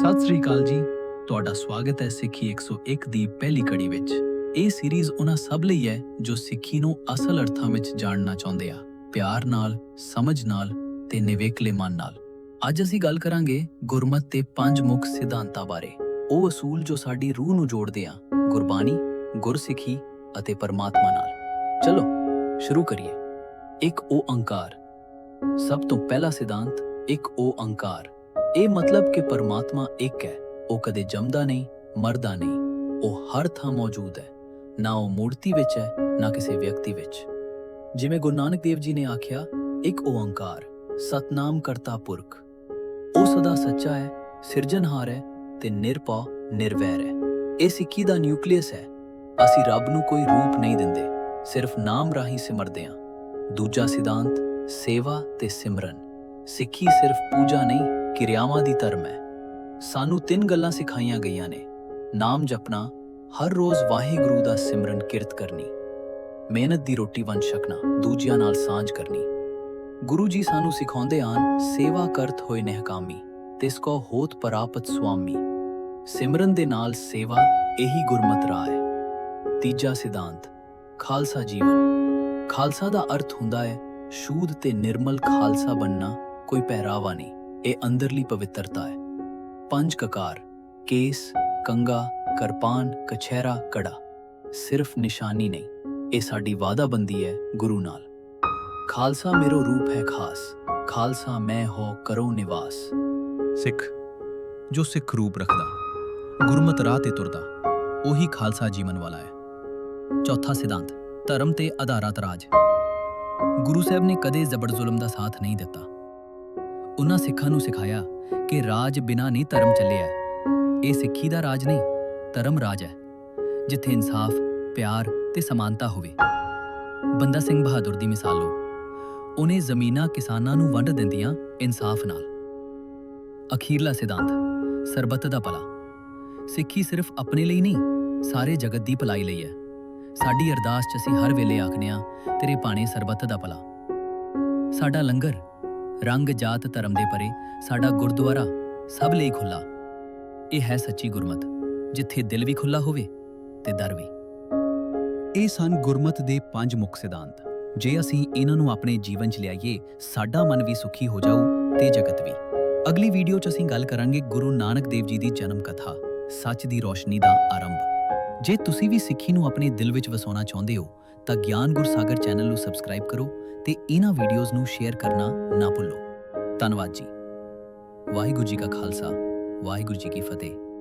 ਸਤਿ ਸ੍ਰੀ ਅਕਾਲ ਜੀ। ਤੁਹਾਡਾ ਸਵਾਗਤ ਹੈ ਸਿੱਖੀ 101 ਦੀ ਪਹਿਲੀ ਕੜੀ ਵਿੱਚ। ਇਹ ਸੀਰੀਜ਼ ਉਹਨਾਂ ਸਭ ਲਈ ਹੈ ਜੋ ਸਿੱਖੀ ਨੂੰ ਅਸਲ ਅਰਥਾਂ ਵਿੱਚ ਜਾਣਨਾ ਚਾਹੁੰਦੇ ਆ। ਪਿਆਰ ਨਾਲ, ਸਮਝ ਨਾਲ ਤੇ ਨਿਵੇਕਲੇ ਮਨ ਨਾਲ। ਅੱਜ ਅਸੀਂ ਗੱਲ ਕਰਾਂਗੇ ਗੁਰਮਤ ਦੇ ਪੰਜ ਮੁੱਖ ਸਿਧਾਂਤਾਂ ਬਾਰੇ। ਉਹ ਅਸੂਲ ਜੋ ਸਾਡੀ ਰੂਹ ਨੂੰ ਜੋੜਦੇ ਆ, ਗੁਰਬਾਣੀ, ਗੁਰਸਿੱਖੀ ਅਤੇ ਪਰਮਾਤਮਾ ਨਾਲ। ਚਲੋ, ਸ਼ੁਰੂ ਕਰੀਏ। ਇੱਕ ਉਹ ਅੰਕਾਰ ਸਭ ਤੋਂ ਪਹਿਲਾ ਸਿਧਾਂਤ, ਇੱਕ ਉਹ ਅੰਕਾਰ ਇਹ ਮਤਲਬ ਕਿ ਪਰਮਾਤਮਾ ਇੱਕ ਹੈ। ਉਹ ਕਦੇ ਜੰਮਦਾ ਨਹੀਂ, ਮਰਦਾ ਨਹੀਂ। ਉਹ ਹਰ ਥਾਂ ਮੌਜੂਦ ਹੈ। ਨਾ ਉਹ ਮੂਰਤੀ ਵਿੱਚ ਹੈ, ਨਾ ਕਿਸੇ ਵਿਅਕਤੀ ਵਿੱਚ। ਜਿਵੇਂ ਗੁਰੂ ਨਾਨਕ ਦੇਵ ਜੀ ਨੇ ਆਖਿਆ, ਇੱਕ ਓੰਕਾਰ, ਸਤਨਾਮ ਕਰਤਾ ਪੁਰਖ। ਉਹ ਸਦਾ ਸੱਚਾ ਹੈ, ਸਿਰਜਣਹਾਰ ਹੈ ਤੇ ਨਿਰਭਉ ਨਿਰਵੈਰ ਹੈ। ਇਹ ਸਿੱਖੀ ਦਾ ਨਿਊਕਲੀਅਸ ਹੈ। ਅਸੀਂ ਰੱਬ ਨੂੰ ਕੋਈ ਰੂਪ ਨਹੀਂ ਦਿੰਦੇ, ਸਿਰਫ ਨਾਮ ਰਾਹੀਂ ਸਿਮਰਦੇ ਹਾਂ। ਦੂਜਾ ਸਿਧਾਂਤ, ਸੇਵਾ ਤੇ ਸਿਮਰਨ। ਸਿੱਖੀ ਸਿਰਫ ਪੂਜਾ ਨਹੀਂ ਕਿਰਿਆਵਾਂ ਦੀ ਧਰਮ ਹੈ। ਸਾਨੂੰ ਤਿੰਨ ਗੱਲਾਂ ਸਿਖਾਈਆਂ ਗਈਆਂ ਨੇ। ਨਾਮ ਜਪਣਾ, ਹਰ ਰੋਜ਼ ਵਾਹਿਗੁਰੂ ਦਾ ਸਿਮਰਨ ਕਿਰਤ ਕਰਨੀ, ਮਿਹਨਤ ਦੀ ਰੋਟੀ ਵੰਡ ਛਕਣਾ, ਦੂਜਿਆਂ ਨਾਲ ਸਾਂਝ ਕਰਨੀ। ਗੁਰੂ ਜੀ ਸਾਨੂੰ ਸਿਖਾਉਂਦੇ ਹਨ ਸੇਵਾ ਕਰਤ ਹੋਏ ਨਿਹਕਾਮੀ, ਤਿਸ ਕੋ ਹੋਤ ਪ੍ਰਾਪਤ ਸੁਆਮੀ। ਸਿਮਰਨ ਦੇ ਨਾਲ ਸੇਵਾ, ਇਹੀ ਗੁਰਮਤਿ ਰਾਹ ਹੈ। ਤੀਜਾ ਸਿਧਾਂਤ, ਖਾਲਸਾ ਜੀਵਨ। ਖਾਲਸਾ ਦਾ ਅਰਥ ਹੁੰਦਾ ਹੈ ਸ਼ੂਧ ਤੇ ਨਿਰਮਲ ਖਾਲਸਾ ਬੰਨਣਾ ਕੋਈ ਪਹਿਰਾਵਾ ਨਹੀਂ। ਇਹ ਅੰਦਰਲੀ ਪਵਿੱਤਰਤਾ ਹੈ। ਪੰਜ ਕਕਾਰ, ਕੇਸ, ਕੰਗਾ, ਕਰਪਾਨ, ਕਛਹਿਰਾ, ਕੜਾ, ਸਿਰਫ ਨਿਸ਼ਾਨੀ ਨਹੀਂ, ਇਹ ਸਾਡੀ ਵਾਦਾਬੰਦੀ ਹੈ ਗੁਰੂ ਨਾਲ। ਖਾਲਸਾ ਮੇਰੋ ਰੂਪ ਹੈ ਖਾਸ, ਖਾਲਸਾ ਮੈਂ ਹੋ ਕਰੋ ਨਿਵਾਸ। ਸਿੱਖ, ਜੋ ਸਿੱਖ ਰੂਪ ਰੱਖਦਾ, ਗੁਰਮਤ ਰਾਹ ਤੇ ਤੁਰਦਾ, ਉਹੀ ਖਾਲਸਾ ਜੀਵਨ ਵਾਲਾ ਹੈ। ਚੌਥਾ ਸਿਧਾਂਤ, ਧਰਮ ਤੇ ਆਧਾਰਿਤ ਰਾਜ। ਗੁਰੂ ਸਾਹਿਬ ਨੇ ਕਦੇ ਜ਼ਬਰ ਜ਼ੁਲਮ ਦਾ ਸਾਥ ਨਹੀਂ ਦਿੱਤਾ। ਉਹਨਾਂ ਸਿੱਖਾਂ ਨੂੰ ਸਿਖਾਇਆ ਕਿ ਰਾਜ ਬਿਨਾ ਨਹੀਂ ਧਰਮ ਚੱਲਿਆ। ਇਹ ਸਿੱਖੀ ਦਾ ਰਾਜ ਨਹੀਂ, ਧਰਮ ਰਾਜ ਹੈ, ਜਿੱਥੇ ਇਨਸਾਫ, ਪਿਆਰ ਤੇ ਸਮਾਨਤਾ ਹੋਵੇ। ਬੰਦਾ ਸਿੰਘ ਬਹਾਦਰ ਦੀ ਮਿਸਾਲ ਲਓ। ਉਹਨੇ ਜ਼ਮੀਨਾਂ ਕਿਸਾਨਾਂ ਨੂੰ ਵੰਡ ਦਿੰਦੀਆਂ ਇਨਸਾਫ ਨਾਲ। ਅਖੀਰਲਾ ਸਿਧਾਂਤ, ਸਰਬੱਤ ਦਾ ਭਲਾ। ਸਿੱਖੀ ਸਿਰਫ ਆਪਣੇ ਲਈ ਨਹੀਂ, ਸਾਰੇ ਜਗਤ ਦੀ ਭਲਾਈ ਲਈ ਹੈ। ਸਾਡੀ ਅਰਦਾਸ 'ਚ ਅਸੀਂ ਹਰ ਵੇਲੇ ਆਖਨੇ ਆ ਤੇਰੇ ਭਾਣੇ ਸਰਬੱਤ ਦਾ ਭਲਾ। ਸਾਡਾ ਲੰਗਰ ਰੰਗ ਜਾਤ ਧਰਮ ਦੇ ਪਰੇ ਸਾਡਾ ਗੁਰਦੁਆਰਾ ਸਭ ਲਈ ਖੁੱਲਾ ਇਹ ਹੈ ਸੱਚੀ ਗੁਰਮਤ, ਜਿੱਥੇ ਦਿਲ ਵੀ ਖੁੱਲਾ ਹੋਵੇ ਤੇ ਦਰ ਵੀ। ਇਹ ਸਨ ਗੁਰਮਤ ਦੇ ਪੰਜ ਮੁੱਖ ਸਿਧਾਂਤ। ਜੇ ਅਸੀਂ ਇਹਨਾਂ ਨੂੰ ਆਪਣੇ ਜੀਵਨ 'ਚ ਲਿਆਈਏ, ਸਾਡਾ ਮਨ ਵੀ ਸੁਖੀ ਹੋ ਜਾਊ ਤੇ ਜਗਤ ਵੀ। ਅਗਲੀ ਵੀਡੀਓ 'ਚ ਅਸੀਂ ਗੱਲ ਕਰਾਂਗੇ ਗੁਰੂ ਨਾਨਕ ਦੇਵ ਜੀ ਦੀ ਜਨਮ ਕਥਾ, ਸੱਚ ਦੀ ਰੋਸ਼ਨੀ ਦਾ ਆਰੰਭ। ਜੇ ਤੁਸੀਂ ਵੀ ਸਿੱਖੀ ਨੂੰ ਆਪਣੇ ਦਿਲ ਵਿੱਚ ਵਸਾਉਣਾ ਚਾਹੁੰਦੇ ਹੋ, ਤਾਂ ਗਿਆਨ ਗੁਰਸਾਗਰ ਚੈਨਲ ਨੂੰ ਸਬਸਕ੍ਰਾਈਬ ਕਰੋ ਤੇ ਇਹਨਾਂ ਵੀਡੀਓਜ਼ ਨੂੰ ਸ਼ੇਅਰ ਕਰਨਾ ਨਾ ਭੁੱਲੋ। ਧੰਨਵਾਦ ਜੀ। ਵਾਹਿਗੁਰੂ ਜੀ ਕਾ ਖਾਲਸਾ, ਵਾਹਿਗੁਰੂ ਜੀ ਕੀ ਫਤਿਹ।